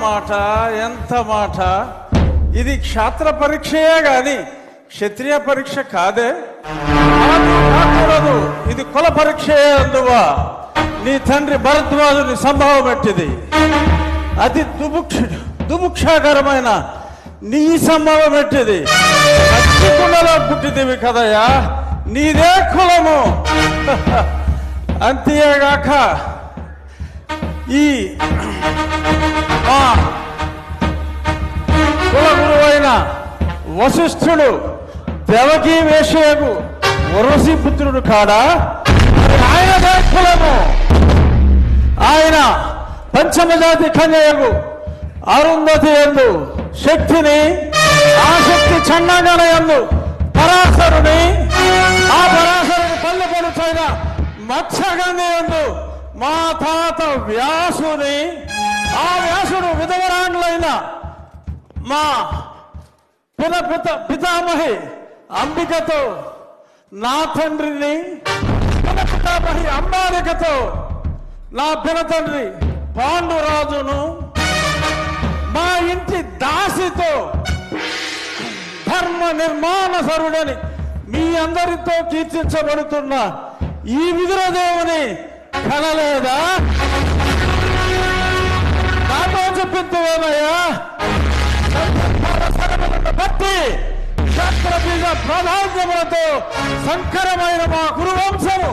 మాట ఎంత మాట? ఇది క్షాత్ర పరీక్షయే గాని క్షత్రియ పరీక్ష కాదే. కాకూడదు. ఇది కుల పరీక్షయే అందువా. నీ తండ్రి భరద్వాజుని సంభవం పెట్టింది అతి దుభుక్ష దుభుక్షాకరమైన నీ సంభవం పెట్టింది కులలో పుట్టిదివి కదయా నీదే కులము. అంతేగాక ఈ వశిష్ఠుడు దేవకీ వేషయకు వరసి పుత్రుడు కాడా? ఆయన కులము ఆయన పంచమజాతి కన్యయకు అరుంధతి ఎందు శక్తిని ఆ శక్తి చండాగణ ఎందు పరాశరుని ఆ పరాశరుని పల్లె పడుచైన మత్స్యగంధి ఎందు మా తాత వ్యాసుని ఆ వ్యాసుడు విధవరాండ్లైన మా పిత పిత పితామహి అంబికతో నా తండ్రిని పిన పితామహి అంబాలికతో నా పిన తండ్రి పాండురాజును మా ఇంటి దాసితో ధర్మ నిర్మాణ సరుడని మీ అందరితో కీర్తించబడుతున్న ఈ విదురదేవుని కనలేదా? క్షత్ర సంకరమైన మా కురువంశము